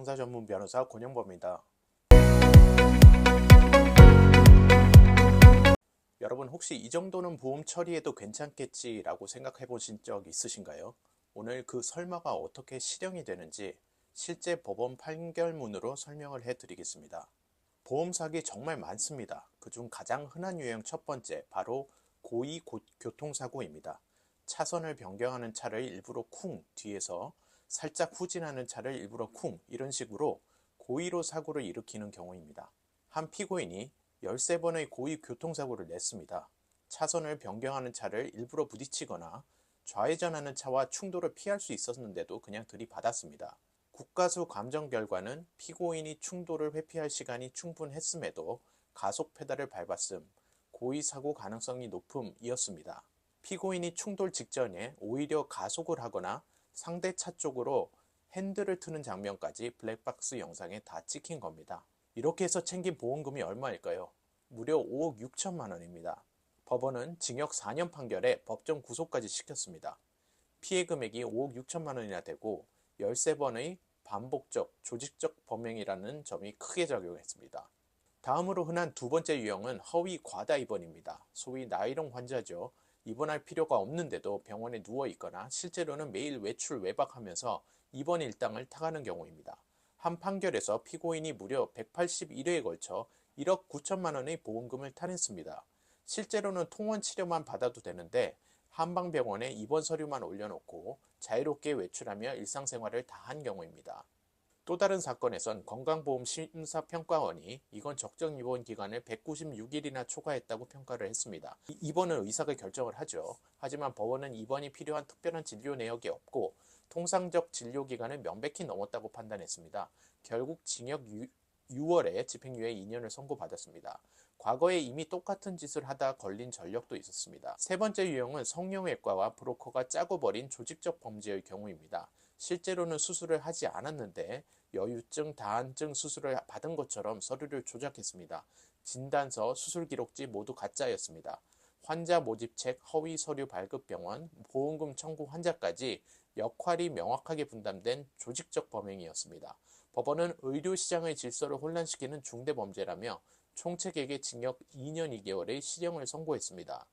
형사 전문 변호사 권영범입니다. 여러분 혹시 이 정도는 보험 처리해도 괜찮겠지라고 생각해 보신 적 있으신가요? 오늘 그 설마가 어떻게 실형이 되는지 실제 법원 판결문으로 설명을 해 드리겠습니다. 보험 사기 정말 많습니다. 그중 가장 흔한 유형 첫 번째 바로 고의 고- 교통사고입니다. 차선을 변경하는 차를 일부러 쿵 뒤에서 살짝 후진하는 차를 일부러 쿵 이런 식으로 고의로 사고를 일으키는 경우입니다. 한 피고인이 13번의 고의 교통사고를 냈습니다. 차선을 변경하는 차를 일부러 부딪히거나 좌회전하는 차와 충돌을 피할 수 있었는데도 그냥 들이받았습니다. 국가수 감정 결과는 피고인이 충돌을 회피할 시간이 충분했음에도 가속 페달을 밟았음, 고의 사고 가능성이 높음이었습니다. 피고인이 충돌 직전에 오히려 가속을 하거나 상대 차 쪽으로 핸들을 트는 장면까지 블랙박스 영상에 다 찍힌 겁니다. 이렇게 해서 챙긴 보험금이 얼마일까요? 무려 5억 6천만 원입니다. 법원은 징역 4년 판결에 법정 구속까지 시켰습니다. 피해 금액이 5억 6천만 원이나 되고 13번의 반복적, 조직적 범행이라는 점이 크게 작용했습니다. 다음으로 흔한 두 번째 유형은 허위 과다 입원입니다. 소위 나이롱 환자죠. 입원할 필요가 없는데도 병원에 누워 있거나 실제로는 매일 외출 외박하면서 입원 일당을 타가는 경우입니다. 한 판결에서 피고인이 무려 181회에 걸쳐 1억 9천만 원의 보험금을 타냈습니다. 실제로는 통원 치료만 받아도 되는데 한방병원에 입원 서류만 올려놓고 자유롭게 외출하며 일상생활을 다 한 경우입니다. 또 다른 사건에선 건강보험심사평가원이 이건 적정 입원 기간을 196일이나 초과했다고 평가를 했습니다. 이- 입원은 의사가 결정을 하죠. 하지만 법원은 입원이 필요한 특별한 진료 내역이 없고 통상적 진료 기간을 명백히 넘었다고 판단했습니다. 결국 징역 6월에 집행유예 2년을 선고받았습니다. 과거에 이미 똑같은 짓을 하다 걸린 전력도 있었습니다. 세 번째 유형은 성형외과와 브로커가 짜고 버린 조직적 범죄의 경우입니다. 실제로는 수술을 하지 않았는데 여유증, 다한증 수술을 받은 것처럼 서류를 조작했습니다. 진단서, 수술 기록지 모두 가짜였습니다. 환자 모집책, 허위 서류 발급 병원, 보험금 청구 환자까지 역할이 명확하게 분담된 조직적 범행이었습니다. 법원은 의료 시장의 질서를 혼란시키는 중대 범죄라며 총책에게 징역 2년 2개월의 실형을 선고했습니다.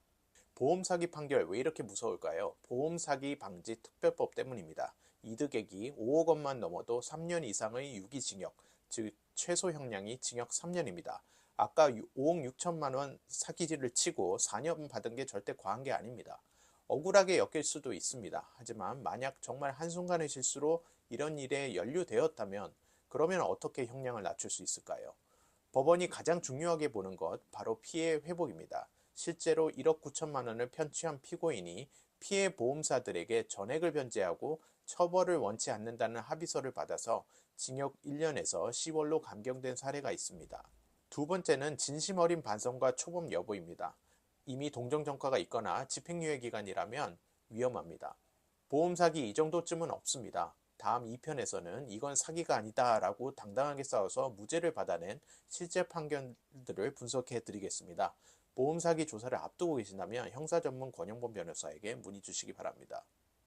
보험 사기 판결 왜 이렇게 무서울까요? 보험 사기 방지 특별법 때문입니다. 이득액이 5억 원만 넘어도 3년 이상의 유기징역, 즉 최소 형량이 징역 3년입니다. 아까 5억 6천만 원 사기질을 치고 4년 받은 게 절대 과한 게 아닙니다. 억울하게 엮일 수도 있습니다. 하지만 만약 정말 한순간의 실수로 이런 일에 연루되었다면 그러면 어떻게 형량을 낮출 수 있을까요? 법원이 가장 중요하게 보는 것 바로 피해 회복입니다. 실제로 1억 9천만 원을 편취한 피고인이 피해 보험사들에게 전액을 변제하고 처벌을 원치 않는다는 합의서를 받아서 징역 1년에서 10월로 감경된 사례가 있습니다. 두 번째는 진심 어린 반성과 초범 여부입니다. 이미 동정 전과가 있거나 집행유예 기간이라면 위험합니다. 보험 사기 이 정도쯤은 없습니다. 다음 2편에서는 이건 사기가 아니다 라고 당당하게 싸워서 무죄를 받아낸 실제 판결들을 분석해 드리겠습니다. 보험 사기 조사를 앞두고 계신다면 형사 전문 권영범 변호사에게 문의 주시기 바랍니다.